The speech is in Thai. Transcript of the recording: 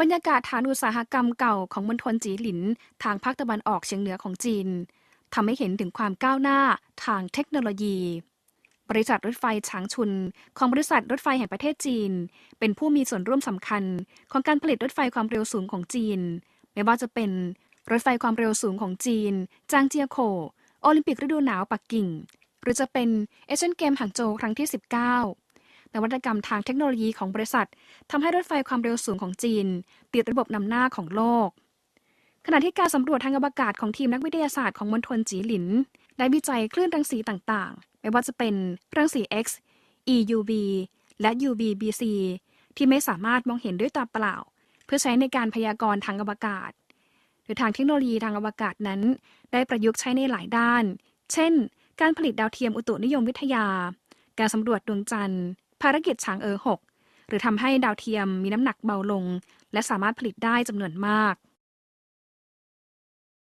บรรยากาศฐานอุตสาหกรรมเก่าของมณฑลจีหลิน ทางภาคตะวันออกเฉียงเหนือของจีนทำให้เห็นถึงความก้าวหน้าทางเทคโนโลยี บริษัทรถไฟฉางชุน ของบริษัทรถไฟแห่งประเทศจีน เป็นผู้มีส่วนร่วมสำคัญ ของการผลิตรถไฟความเร็วสูงของจีน ไม่ว่าจะเป็นรถไฟความเร็วสูงของจีน จางเจียโค โอลิมปิกฤดูหนาวปักกิ่ง หรือจะเป็นเอเชียนเกมหางโจวครั้งที่ 19 นวัตกรรมทางเทคโนโลยีของบริษัททำให้รถไฟความเร็วสูงของจีน ติดระบบนำหน้าของโลก ขณะที่การสำรวจทางอวกาศของทีมนักวิทยาศาสตร์ของมณฑลจีหลิน ได้วิจัยคลื่นรังสีต่างๆ ไม่ว่าจะเป็นรังสี X EUV และ UVBC ที่ไม่สามารถมองเห็นด้วยตาเปล่า เพื่อใช้ในการพยากรณ์ทางอวกาศ หรือทางเทคโนโลยีทางอวกาศนั้น ได้ประยุกต์ใช้ในหลายด้าน เช่น การผลิตดาวเทียมอุตุนิยมวิทยา การสำรวจดวงจันทร์ ภารกิจฉางเอ๋อหกหรือทำให้ดาวเทียมมีน้ำหนักเบาลง และสามารถผลิตได้จำนวนมาก